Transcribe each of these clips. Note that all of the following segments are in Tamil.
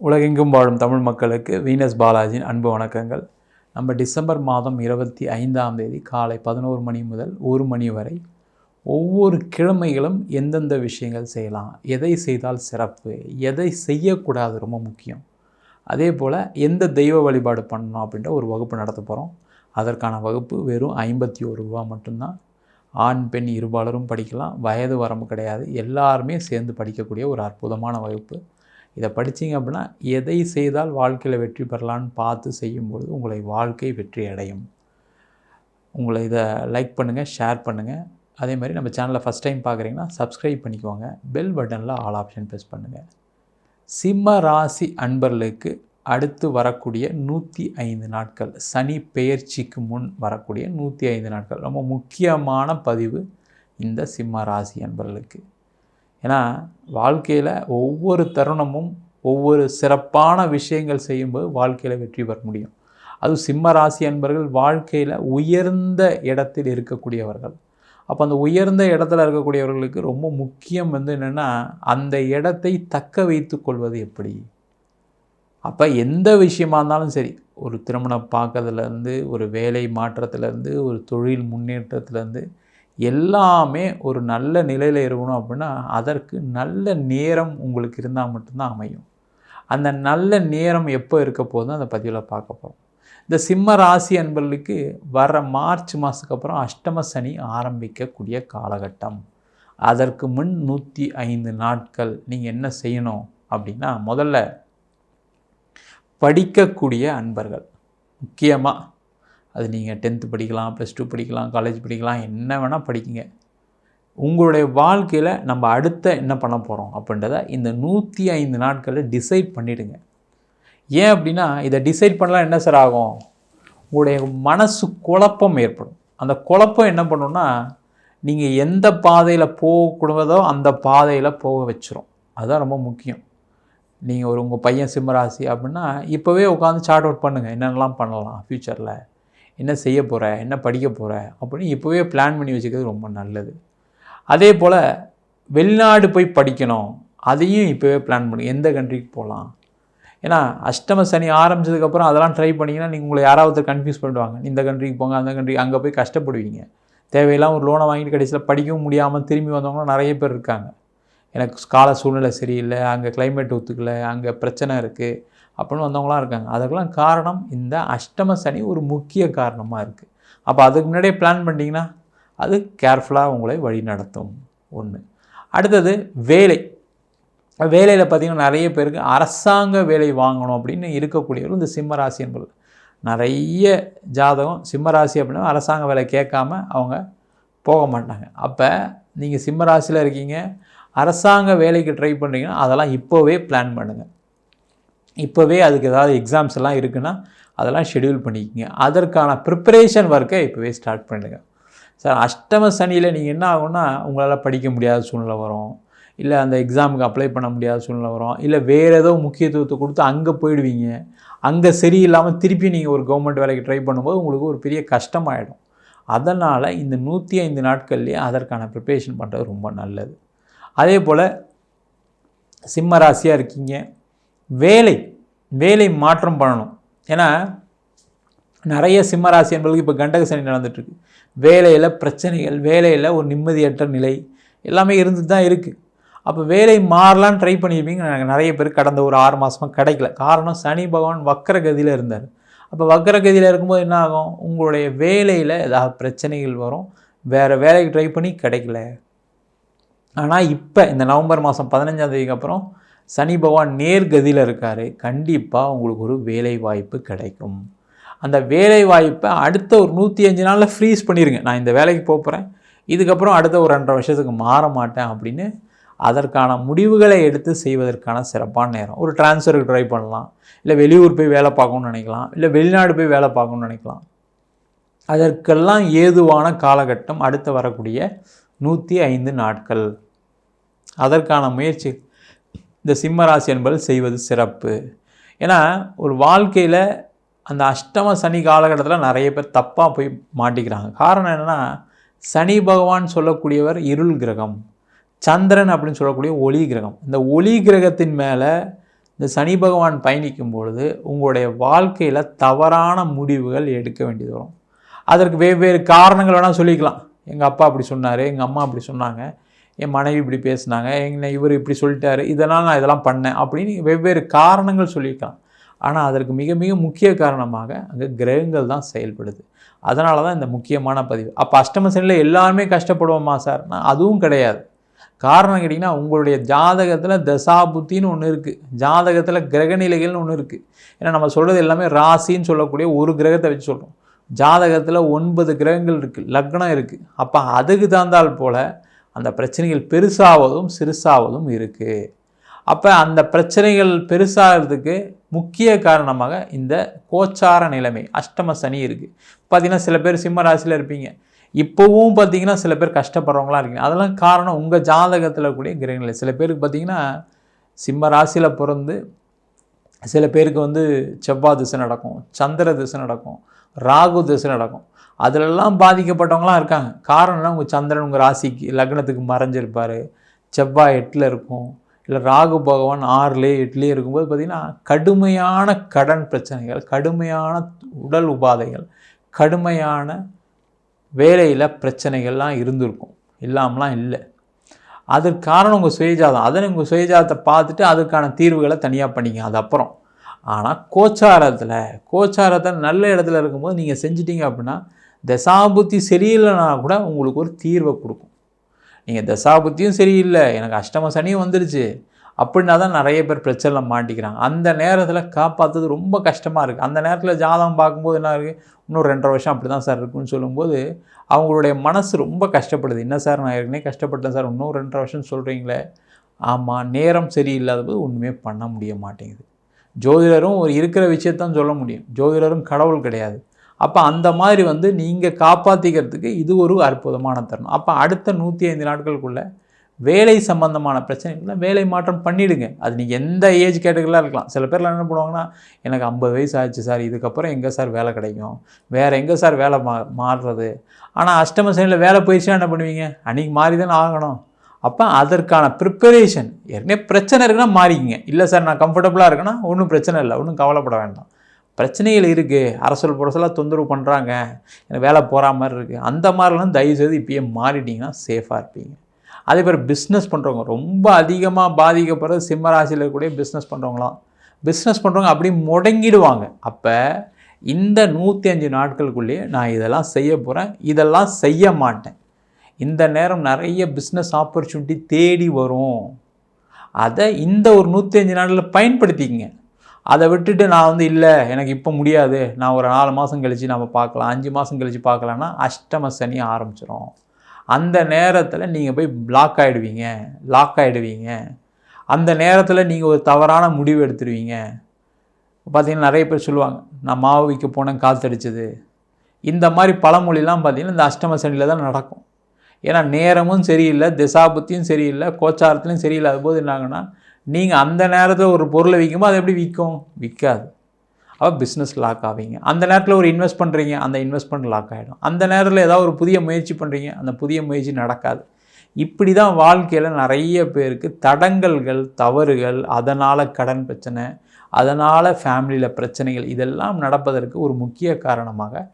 உலகெங்கும் வாழும் தமிழ் மக்களுக்கு வீனஸ் பாலாஜியின் அன்பு வணக்கங்கள். நம்ம டிசம்பர் மாதம் இருபத்தி ஐந்தாம் தேதி காலை பதினோரு மணி முதல் ஒரு மணி வரை ஒவ்வொரு கிழமைகளும் எந்தெந்த விஷயங்கள் செய்யலாம் எதை செய்தால் சிறப்பு எதை செய்யக்கூடாது ரொம்ப முக்கியம். அதே போல் எந்த தெய்வ வழிபாடு பண்ணணும் அப்படின்ற ஒரு வகுப்பு நடத்த போகிறோம் அதற்கான வகுப்பு வெறும் ஐம்பத்தி ஒரு ரூபா மட்டும்தான். ஆண் பெண் இருபாலரும் படிக்கலாம். வயது வரம்பு கிடையாது. எல்லாருமே சேர்ந்து படிக்கக்கூடிய ஒரு அற்புதமான வகுப்பு. இதை படிச்சீங்க அப்படின்னா எதை செய்தால் வாழ்க்கையில் வெற்றி பெறலான்னு பார்த்து செய்யும்பொழுது உங்களை வாழ்க்கை வெற்றி அடையும். உங்களை இதை லைக் பண்ணுங்கள் ஷேர் பண்ணுங்கள் அதே மாதிரி நம்ம சேனலை ஃபஸ்ட் டைம் பார்க்குறீங்கன்னா சப்ஸ்கிரைப் பண்ணிக்கோங்க. பெல் பட்டனில் ஆல் ஆப்ஷன் ப்ரெஸ் பண்ணுங்கள் சிம்ம ராசி அன்பர்களுக்கு அடுத்து வரக்கூடிய நூற்றி ஐந்து நாட்கள். சனி பெயர்ச்சிக்கு முன் வரக்கூடிய நூற்றி ஐந்து நாட்கள். ரொம்ப முக்கியமான பதிவு இந்த சிம்ம ராசி அன்பர்களுக்கு. ஏன்னா வாழ்க்கையில் ஒவ்வொரு தருணமும் ஒவ்வொரு சிறப்பான விஷயங்கள் செய்யும்போது வாழ்க்கையில் வெற்றி பெற முடியும். அதுவும் சிம்ம ராசி என்பர்கள் வாழ்க்கையில் உயர்ந்த இடத்தில் இருக்கக்கூடியவர்கள். அப்போ அந்த உயர்ந்த இடத்துல இருக்கக்கூடியவர்களுக்கு ரொம்ப முக்கியம் வந்து என்னென்னா அந்த இடத்தை தக்க வைத்து கொள்வது எப்படி? அப்போ எந்த விஷயமா இருந்தாலும் சரி ஒரு திருமணம் பார்க்கறதுலேருந்து ஒரு வேலை மாற்றத்துலேருந்து ஒரு தொழில் முன்னேற்றத்துலேருந்து எல்லாமே ஒரு நல்ல நிலையில் இருக்கணும் அப்படின்னா அதற்கு நல்ல நேரம் உங்களுக்கு இருந்தால் மட்டும்தான் அமையும். அந்த நல்ல நேரம் எப்போ இருக்க போதும் அந்த பதிவில் பார்க்க போகிறோம் இந்த சிம்ம ராசி அன்பர்களுக்கு வர மார்ச் மாதத்துக்கு அப்புறம் அஷ்டம சனி ஆரம்பிக்கக்கூடிய காலகட்டம். அதற்கு முன் நூற்றி ஐந்து நாட்கள் நீங்கள் என்ன செய்யணும் அப்படின்னா முதல்ல படிக்கக்கூடிய அன்பர்கள். முக்கியமாக அது நீங்கள் டென்த்து படிக்கலாம் ப்ளஸ் டூ படிக்கலாம் காலேஜ் படிக்கலாம் என்ன வேணால் படிக்குங்க. உங்களுடைய வாழ்க்கையில் நம்ம அடுத்த என்ன பண்ண போகிறோம் அப்படின்றத இந்த நூற்றி ஐந்து நாட்களில் டிசைட் பண்ணிவிடுங்க ஏன் அப்படின்னா இதை டிசைட் பண்ணலாம் என்ன சார் ஆகும்? உங்களுடைய மனசு குழப்பம் ஏற்படும். அந்த குழப்பம் என்ன பண்ணுன்னா நீங்கள் எந்த பாதையில் போகக்கூடாதோ அந்த பாதையில் போக வச்சிரும். அதுதான் ரொம்ப முக்கியம். நீங்கள் ஒரு உங்கள் பையன் சிம்மராசி அப்படின்னா இப்போவே உட்காந்து சார்ட் அவுட் பண்ணுங்கள் என்னென்னலாம் பண்ணலாம் ஃப்யூச்சரில் என்ன செய்ய போகிற என்ன படிக்க போகிற அப்படின்னு இப்போவே பிளான் பண்ணி வச்சுக்கிறது ரொம்ப நல்லது. அதே போல் வெளிநாடு போய் படிக்கணும் அதையும் இப்போவே பிளான் பண்ணி எந்த கண்ட்ரிக்கு போகலாம் ஏன்னா அஷ்டம சனி ஆரம்பிச்சதுக்கப்புறம் அதெல்லாம் ட்ரை பண்ணிங்கன்னா நீங்கள் உங்களை யாராவது கன்ஃபியூஸ் பண்ணிடுவாங்க. இந்த கண்ட்ரிக்கு போங்க அந்த கண்ட்ரிக்கு அங்கே போய் கஷ்டப்படுவீங்க. தேவையில்லாம் ஒரு லோனை வாங்கிட்டு கடைசியில் படிக்கவும் முடியாமல் திரும்பி வந்தவங்களும் நிறைய பேர் இருக்காங்க. எனக்கு கால சூழ்நிலை சரியில்லை அங்கே கிளைமேட் ஒத்துக்கலை அங்கே பிரச்சனை இருக்குது அப்படின்னு வந்தவங்களாம் இருக்காங்க. அதுக்கெல்லாம் காரணம் இந்த அஷ்டம சனி ஒரு முக்கிய காரணமாக இருக்குது அப்போ அதுக்கு முன்னாடியே பிளான் பண்ணிட்டீங்கன்னா அது கேர்ஃபுல்லாக உங்களை வழி நடத்தும். ஒன்று அடுத்தது வேலை. வேலையில் பார்த்திங்கன்னா நிறைய பேருக்கு அரசாங்க வேலை வாங்கணும் அப்படின்னு இருக்கக்கூடியவர்கள் இந்த சிம்மராசி என்பது. நிறைய ஜாதகம் சிம்மராசி அப்படின்னா அரசாங்க வேலை கேட்காம அவங்க போக மாட்டாங்க. அப்போ நீங்கள் சிம்மராசியில் இருக்கீங்க. அரசாங்க வேலைக்கு ட்ரை பண்ணுறீங்கன்னா அதெல்லாம் இப்போவே பிளான் பண்ணுங்கள் இப்போவே அதுக்கு ஏதாவது எக்ஸாம்ஸ் எல்லாம் இருக்குன்னா அதெல்லாம் ஷெடியூல் பண்ணிக்கோங்க. அதற்கான ப்ரிப்பரேஷன் ஒர்க்கை இப்போவே ஸ்டார்ட் பண்ணுங்கள் சார் அஷ்டம சனியில் நீங்கள் என்ன ஆகும்னா உங்களால் படிக்க முடியாத சூழ்நிலை வரும். இல்லை அந்த எக்ஸாமுக்கு அப்ளை பண்ண முடியாத சூழ்நிலை வரும். இல்லை வேறு ஏதோ முக்கியத்துவத்தை கொடுத்து அங்கே போயிடுவீங்க. அங்கே சரியில்லாமல் திருப்பி நீங்கள் ஒரு கவர்மெண்ட் வேலைக்கு ட்ரை பண்ணும்போது உங்களுக்கு ஒரு பெரிய கஷ்டமாயிடும். அதனால் இந்த நூற்றி ஐந்து நாட்கள்லேயே அதற்கான ப்ரிப்பரேஷன் பண்ணுறது ரொம்ப நல்லது. அதே போல் சிம்ம ராசியாக இருக்கீங்க. வேலை வேலை மாற்றம் பண்ணணும். ஏன்னா நிறைய சிம்மராசி என்பதுக்கு இப்போ கண்டக சனி நடந்துட்டுருக்கு. வேலையில் பிரச்சனைகள் வேலையில் ஒரு நிம்மதியற்ற நிலை எல்லாமே இருந்துட்டு தான் இருக்குது அப்போ வேலை மாறலான்னு ட்ரை பண்ணியிருப்பீங்க. எனக்கு நிறைய பேர் கடந்த ஒரு ஆறு மாதமாக கிடைக்கல. காரணம் சனி பகவான் வக்கரகதியில் இருந்தார். அப்போ வக்கரகதியில் இருக்கும்போது என்ன ஆகும்? உங்களுடைய வேலையில் ஏதாவது பிரச்சனைகள் வரும். வேறு வேலைக்கு ட்ரை பண்ணி கிடைக்கல. ஆனால் இப்போ இந்த நவம்பர் மாதம் பதினஞ்சாம் தேதிக்கு அப்புறம் சனி பகவான் நேர்கதியில் இருக்கார். கண்டிப்பாக உங்களுக்கு ஒரு வேலை வாய்ப்பு கிடைக்கும். அந்த வேலை வாய்ப்பை அடுத்த ஒரு நூற்றி அஞ்சு நாளில் ஃப்ரீஸ் பண்ணிடுங்க நான் இந்த வேலைக்கு போகிறேன் இதுக்கப்புறம் அடுத்த ஒரு ரெண்டரை வருஷத்துக்கு மாற மாட்டேன் அப்படின்னு அதற்கான முடிவுகளை எடுத்து செய்வதற்கான சிறப்பான நேரம். ஒரு டிரான்ஸ்ஃபருக்கு ட்ரை பண்ணலாம். இல்லை வெளியூர் போய் வேலை பார்க்கணும்னு நினைக்கலாம். இல்லை வெளிநாடு போய் வேலை பார்க்கணும்னு நினைக்கலாம். அதற்கெல்லாம் ஏதுவான காலகட்டம் அடுத்து வரக்கூடிய நூற்றி ஐந்து நாட்கள். அதற்கான முயற்சி இந்த சிம்மராசி என்பது செய்வது சிறப்பு. ஏன்னா ஒரு வாழ்க்கையில் அந்த அஷ்டம சனி காலகட்டத்தில் நிறைய பேர் தப்பாக போய் மாட்டிக்கிறாங்க. காரணம் என்னென்னா சனி பகவான் சொல்லக்கூடியவர் இருள் கிரகம் சந்திரன் அப்படின்னு சொல்லக்கூடிய ஒளி கிரகம். இந்த ஒளி கிரகத்தின் மேலே இந்த சனி பகவான் பயணிக்கும் பொழுது உங்களுடைய வாழ்க்கையில் தவறான முடிவுகள் எடுக்க வேண்டியது வரும். அதற்கு வெவ்வேறு காரணங்கள் வேணால் சொல்லிக்கலாம். எங்கள் அப்பா அப்படி சொன்னார் எங்கள் அம்மா அப்படி சொன்னாங்க. என் மனைவி இப்படி பேசுனாங்க என்ன இவர் இப்படி சொல்லிட்டாரு இதெல்லாம் நான் இதெல்லாம் பண்ணேன் அப்படின்னு வெவ்வேறு காரணங்கள் சொல்லியிருக்கலாம் ஆனால் அதற்கு மிக மிக முக்கிய காரணமாக அங்கே கிரகங்கள் தான் செயல்படுது. அதனால தான் இந்த முக்கியமான பதிவு. அப்போ அஷ்டம சனியில் எல்லாருமே கஷ்டப்படுவோமா சார்னா அதுவும் கிடையாது. காரணம் கேட்டிங்கன்னா உங்களுடைய ஜாதகத்தில் தசாபுத்தின்னு ஒன்று இருக்குது ஜாதகத்தில் கிரகநிலைகள்னு ஒன்று இருக்குது ஏன்னா நம்ம சொல்கிறது எல்லாமே ராசின்னு சொல்லக்கூடிய ஒரு கிரகத்தை வச்சு சொல்கிறோம் ஜாதகத்தில் ஒன்பது கிரகங்கள் இருக்குது லக்னம் இருக்குது அப்போ அதுக்கு தகுந்தால் போல் அந்த பிரச்சனைகள் பெருசாவதும் சிறுசாவதும் இருக்குது அப்போ அந்த பிரச்சனைகள் பெருசாகிறதுக்கு முக்கிய காரணமாக இந்த கோச்சார நிலைமை அஷ்டம சனி இருக்குது பார்த்திங்கன்னா சில பேர் சிம்ம ராசியில் இருப்பீங்க. இப்போவும் பார்த்தீங்கன்னா சில பேர் கஷ்டப்படுறவங்களாம் இருக்கீங்க. அதெல்லாம் காரணம் உங்கள் ஜாதகத்தில் கூடிய கிரகங்கள். சில பேருக்கு பார்த்தீங்கன்னா சிம்ம ராசியில் பிறந்து சில பேருக்கு வந்து செவ்வாய் திசை நடக்கும் சந்திர திசை நடக்கும் ராகு திசை நடக்கும். அதிலெல்லாம் பாதிக்கப்பட்டவங்களாம் இருக்காங்க. காரணம்னா உங்கள் சந்திரன் உங்கள் ராசிக்கு லக்னத்துக்கு மறைஞ்சிருப்பார். செவ்வாய் எட்டில் இருக்கும். இல்லை ராகு பகவான் ஆறுலே எட்டுலேயே இருக்கும்போது பார்த்திங்கன்னா கடுமையான கடன் பிரச்சனைகள் கடுமையான உடல் உபாதைகள் கடுமையான வேலையில் பிரச்சனைகள்லாம் இருந்திருக்கும். இல்லாமலாம் இல்லை. அதற்கு காரணம் உங்கள் சுயஜாதம் அதை உங்கள் சுயஜாதத்தை பார்த்துட்டு அதுக்கான தீர்வுகளை தனியாக பண்ணிங்க. அது அப்புறம். ஆனால் கோச்சாரத்தில் கோச்சாரத்தை நல்ல இடத்துல இருக்கும்போது நீங்கள் செஞ்சிட்டிங்க அப்படின்னா தசாபுத்தி சரியில்லைனா கூட உங்களுக்கு ஒரு தீர்வை கொடுக்கும். நீங்கள் தசாபுத்தியும் சரியில்லை. எனக்கு அஷ்டம சனியும் வந்துடுச்சு அப்படின்னா தான் நிறைய பேர் பிரச்சனையில் மாட்டிக்கிறாங்க. அந்த நேரத்தில் காப்பாற்றுறது ரொம்ப கஷ்டமாக இருக்குது அந்த நேரத்தில் ஜாதகம் பார்க்கும்போது என்ன இருக்குது இன்னும் ரெண்டரை வருஷம் அப்படி தான் சார் இருக்குன்னு சொல்லும்போது அவங்களுடைய மனசு ரொம்ப கஷ்டப்படுது. என்ன சார் நான் ஏற்கனவே கஷ்டப்பட்டேன் சார் இன்னும் ரெண்டரை வருஷம் சொல்கிறீங்களே ஆமாம் நேரம் சரியில்லாத போது ஒன்றுமே பண்ண முடிய மாட்டேங்குது. ஜோதிடரும் ஒரு இருக்கிற விஷயத்தான் சொல்ல முடியும். ஜோதிடரும் கடவுள் கிடையாது. அப்போ அந்த மாதிரி வந்து நீங்கள் காப்பாற்றிக்கிறதுக்கு இது ஒரு அற்புதமான தருணம். அப்போ அடுத்த நூற்றி ஐந்து நாட்களுக்குள்ளே வேலை சம்பந்தமான பிரச்சனைகளை வேலை மாற்றம் பண்ணிவிடுங்க அது நீங்கள் எந்த ஏஜ் கேட்டகரியில் இருக்கலாம். சில பேர்லாம் என்ன பண்ணுவாங்கன்னா எனக்கு ஐம்பது வயசு ஆச்சு சார் இதுக்கப்புறம் எங்கே சார் வேலை கிடைக்கும்? வேறு எங்கே சார் வேலை மா மாறுறது? ஆனால் அஷ்டம சனியில் வேலை போயிடுச்சுன்னா என்ன பண்ணுவீங்க? அன்றைக்கி மாறி தானே ஆகணும். அப்போ அதற்கான ப்ரிப்பரேஷன் ஏற்கனவே பிரச்சனை இருக்குன்னா மாறிக்கிங்க. இல்லை சார் நான் கம்ஃபர்டபுளாக இருக்கேன்னா ஒன்றும் பிரச்சனை இல்லை. ஒன்றும் கவலைப்பட வேண்டாம். பிரச்சனைகள் இருக்குது அரசல் புரசலாக தொந்தரவு பண்ணுறாங்க எனக்கு வேலை போகிற மாதிரி இருக்குது அந்த மாதிரிலாம் தயவுசெய்து இப்பயே மாறிட்டிங்கன்னா சேஃபாக இருப்பீங்க. அதே பேர் பிஸ்னஸ் பண்ணுறவங்க ரொம்ப அதிகமாக பாதிக்கப்படுறது சிம்ம ராசியில் இருக்கக்கூடிய பிஸ்னஸ் பண்ணுறவங்களாம் பிஸ்னஸ் பண்ணுறவங்க அப்படி முடங்கிடுவாங்க. அப்போ இந்த நூற்றி அஞ்சு நாட்களுக்குள்ளேயே நான் இதெல்லாம் செய்ய போகிறேன் இதெல்லாம் செய்ய மாட்டேன். இந்த நேரம் நிறைய பிஸ்னஸ் ஆப்பர்ச்சுனிட்டி தேடி வரும். அதை இந்த ஒரு நூற்றி அஞ்சு நாளில் பயன்படுத்திக்கங்க. அதை விட்டுட்டு நான் வந்து இல்லை எனக்கு இப்போ முடியாது. நான் ஒரு நாலு மாதம் கழித்து நம்ம பார்க்கலாம் அஞ்சு மாதம் கழித்து பார்க்கலான்னா அஷ்டம சனி ஆரம்பிச்சிடும் அந்த நேரத்தில் நீங்கள் போய் பிளாக் ஆகிடுவீங்க லாக் ஆகிடுவீங்க அந்த நேரத்தில் நீங்கள் ஒரு தவறான முடிவு எடுத்துருவீங்க. பார்த்திங்கன்னா நிறைய பேர் சொல்லுவாங்க நான் மாவு விற்க போனேன் காத்தடிச்சது இந்த மாதிரி பழமொழிலாம் பார்த்திங்கன்னா இந்த அஷ்டம சனியில் தான் நடக்கும். ஏன்னா நேரமும் சரியில்லை திசாபுத்தியும் சரியில்லை கோச்சாரத்துலையும் சரியில்லாத போது என்னாங்கன்னா நீங்கள் அந்த நேரத்தில் ஒரு பொருளை விற்கும்போது அது எப்படி விற்கும் விற்காது அப்போ பிஸ்னஸ் லாக் ஆவீங்க. அந்த நேரத்தில் ஒரு இன்வெஸ்ட் பண்ணுறீங்க அந்த இன்வெஸ்ட்மெண்ட் லாக் ஆகிடும் அந்த நேரத்தில் ஏதாவது ஒரு புதிய முயற்சி பண்ணுறீங்க அந்த புதிய முயற்சி நடக்காது. இப்படி தான் வாழ்க்கையில் நிறைய பேருக்கு தடங்கல்கள் தவறுகள் அதனால் கடன் பிரச்சனை அதனால் ஃபேமிலியில் பிரச்சனைகள் இதெல்லாம் நடப்பதற்கு ஒரு முக்கிய காரணமாக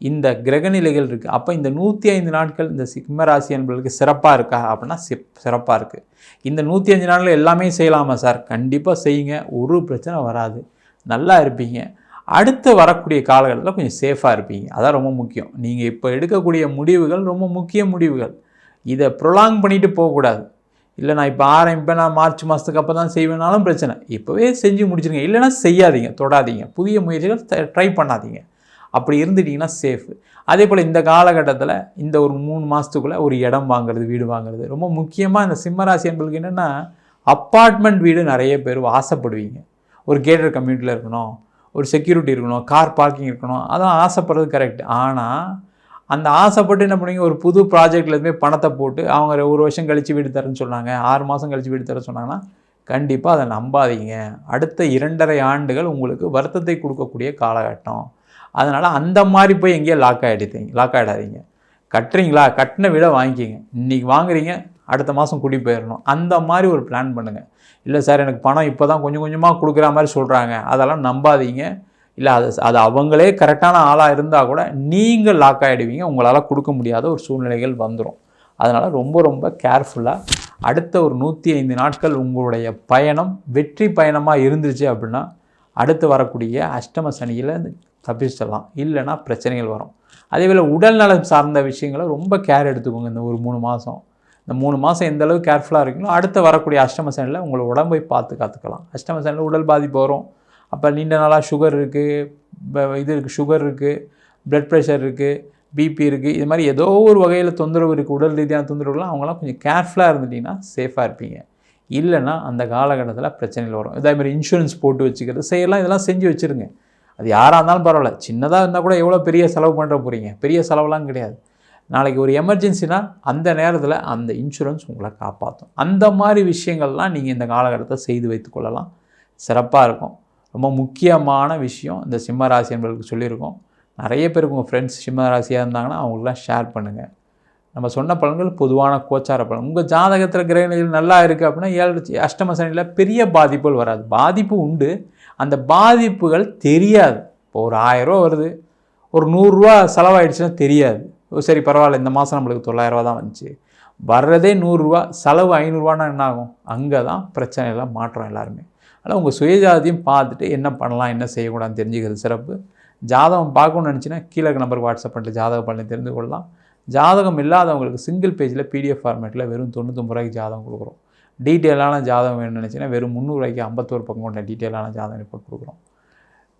இந்த கிரகநிலைகள் இருக்குது அப்போ இந்த நூற்றி ஐந்து நாட்கள் இந்த சிம்மராசி என்பதற்கு சிறப்பாக இருக்கா அப்படின்னா சிப் சிறப்பாக இருக்குது இந்த நூற்றி அஞ்சு நாட்கள் எல்லாமே செய்யலாமா சார்? கண்டிப்பாக செய்யுங்க. ஒரு பிரச்சனை வராது. நல்லா இருப்பீங்க. அடுத்து வரக்கூடிய காலகட்டத்தில் கொஞ்சம் சேஃபாக இருப்பீங்க. அதான் ரொம்ப முக்கியம். நீங்கள் இப்போ எடுக்கக்கூடிய முடிவுகள் ரொம்ப முக்கிய முடிவுகள். இதை ப்ரொலாங் பண்ணிட்டு போகக்கூடாது. இல்லை நான் இப்போ ஆரம்பிப்பேன் நான் மார்ச் மாதத்துக்கு அப்போ தான் செய்வேனாலும் பிரச்சனை. இப்போவே செஞ்சு முடிச்சிருங்க. இல்லைனா செய்யாதீங்க தொடாதீங்க. புதிய முயற்சிகள் ட்ரை பண்ணாதீங்க. அப்படி இருந்துட்டிங்கன்னா சேஃபு அதே போல் இந்த காலகட்டத்தில் இந்த ஒரு மூணு மாதத்துக்குள்ளே ஒரு இடம் வாங்குறது வீடு வாங்குறது ரொம்ப முக்கியமாக இந்த சிம்மராசி என்பதுக்கு என்னென்னா அப்பார்ட்மெண்ட் வீடு நிறைய பேர் ஆசைப்படுவீங்க ஒரு கேட்டர் கம்யூனிட்டியில் இருக்கணும் ஒரு செக்யூரிட்டி இருக்கணும் கார் பார்க்கிங் இருக்கணும் அதான் ஆசைப்படுறது கரெக்ட் ஆனால் அந்த ஆசைப்பட்டு என்ன பண்ணுவீங்க? ஒரு புது ப்ராஜெக்டில் பணத்தை போட்டு அவங்க ஒரு வருஷம் கழித்து வீடு தரேன்னு சொன்னாங்க ஆறு மாதம் கழித்து வீடு தர சொன்னாங்கன்னா கண்டிப்பாக அதை நம்பாதீங்க. அடுத்த இரண்டரை ஆண்டுகள் உங்களுக்கு வருத்தத்தை கொடுக்கக்கூடிய காலகட்டம். அதனால் அந்த மாதிரி போய் எங்கேயோ லாக் ஆகிடுத்தீங்க லாக் ஆகிடாதீங்க கட்டுறீங்களா? கட்டின விட வாங்கிக்கிங்க. இன்றைக்கி வாங்குறீங்க அடுத்த மாதம் குடி போயிடணும் அந்த மாதிரி ஒரு பிளான் பண்ணுங்கள் இல்லை சார் எனக்கு பணம் இப்போ தான் கொஞ்சம் கொஞ்சமாக கொடுக்குற மாதிரி சொல்கிறாங்க அதெல்லாம் நம்பாதீங்க. இல்லை அது அது அவங்களே கரெக்டான ஆளாக இருந்தால் கூட நீங்கள் லாக் ஆகிடுவீங்க உங்களால் கொடுக்க முடியாத ஒரு சூழ்நிலைகள் வந்துடும் அதனால் ரொம்ப ரொம்ப கேர்ஃபுல்லாக அடுத்த ஒரு நூற்றி ஐந்து நாட்கள் உங்களுடைய பயணம் வெற்றி பயணமாக இருந்துச்சு அப்படின்னா அடுத்து வரக்கூடிய அஷ்டம சனியில் தப்பிச்சிடலாம். இல்லைன்னா பிரச்சனைகள் வரும். அதே போல் உடல் நலம் சார்ந்த விஷயங்களை ரொம்ப கேர் எடுத்துக்கோங்க. இந்த ஒரு மூணு மாதம் இந்த மூணு மாதம் எந்த அளவுக்கு கேர்ஃபுல்லாக இருக்கீங்களோ அடுத்து வரக்கூடிய அஷ்டம சனியில் உங்களை உடம்பை பார்த்து காத்துக்கலாம். அஷ்டம சனியில் உடல் பாதிப்பு வரும். அப்போ நீண்ட நாளாக சுகர் இருக்குது இது இருக்குது சுகர் இருக்குது ப்ளட் ப்ரெஷர் இருக்குது பிபி இருக்குது இது மாதிரி ஏதோ ஒரு வகையில் தொந்தரவு இருக்குது உடல் ரீதியான தொந்தரவுலாம் அவங்களாம் கொஞ்சம் கேர்ஃபுல்லாக இருந்துட்டிங்கன்னா சேஃபாக இருப்பீங்க. இல்லைன்னா அந்த காலகட்டத்தில் பிரச்சனைகள் வரும். இதே மாதிரி இன்சூரன்ஸ் போட்டு வச்சுக்கிறது செய்யலாம் இதெல்லாம் செஞ்சு வச்சுருங்க. அது யாராக இருந்தாலும் பரவாயில்ல. சின்னதாக இருந்தால் கூட எவ்வளோ பெரிய செலவு பண்ணுற போகிறீங்க பெரிய செலவுலாம் கிடையாது. நாளைக்கு ஒரு எமர்ஜென்சினா அந்த நேரத்தில் அந்த இன்சூரன்ஸ் உங்களை காப்பாற்றும் அந்த மாதிரி விஷயங்கள்லாம் நீங்கள் இந்த காலகட்டத்தை செய்து வைத்துக்கொள்ளலாம் சிறப்பாக இருக்கும். ரொம்ப முக்கியமான விஷயம் இந்த சிம்மராசி என்பவர்களுக்கு சொல்லியிருக்கோம். நிறைய பேருக்கு உங்கள் ஃப்ரெண்ட்ஸ் சிம்மராசியாக இருந்தாங்கன்னா அவங்களுக்குலாம் ஷேர் பண்ணுங்கள் நம்ம சொன்ன பலன்கள் பொதுவான கோச்சார பலன். உங்கள் ஜாதகத்தில் கிரகணிகள் நல்லா இருக்குது அப்படின்னா ஏழு அஷ்டம சனியில் பெரிய பாதிப்புகள் வராது. பாதிப்பு உண்டு. அந்த பாதிப்புகள் தெரியாது. இப்போ ஒரு ஆயிரரூவா வருது. ஒரு நூறுரூவா செலவாயிடுச்சுன்னா தெரியாது. சரி பரவாயில்ல இந்த மாதம் நம்மளுக்கு தொள்ளாயிரரூவா தான் வந்துச்சு. வர்றதே நூறுரூவா செலவு ஐநூறுரூவானா என்ன ஆகும்? அங்கே தான் பிரச்சனையெல்லாம் மாற்றம் எல்லாருமே. அதனால் உங்கள் சுயஜாதியும் பார்த்துட்டு என்ன பண்ணலாம் என்ன செய்யக்கூடாதுன்னு தெரிஞ்சுக்கிறது சிறப்பு. ஜாதகம் பார்க்கணும்னு நினச்சின்னா கீழே நம்பருக்கு வாட்ஸ்அப் பண்ணிட்டு ஜாதக பலனை தெரிந்து கொள்ளலாம். ஜாதகம் இல்லாதவங்களுக்கு சிங்கிள் பேஜில் பிடிஎஃப் ஃபார்மேட்டில் வெறும் தொண்ணூத்தொம்பது ரூபாய்க்கு ஜாதகம் கொடுக்குறோம். டீட்டெயிலான ஜாதகம் வேணும்னு நினச்சிங்கன்னா வெறும் முந்நூறுரூவாய்க்கு ஐம்பத்தோரு பக்கம் கொண்ட டீட்டெயிலான ஜாதகம் ரிப்போர்ட் கொடுக்குறோம்.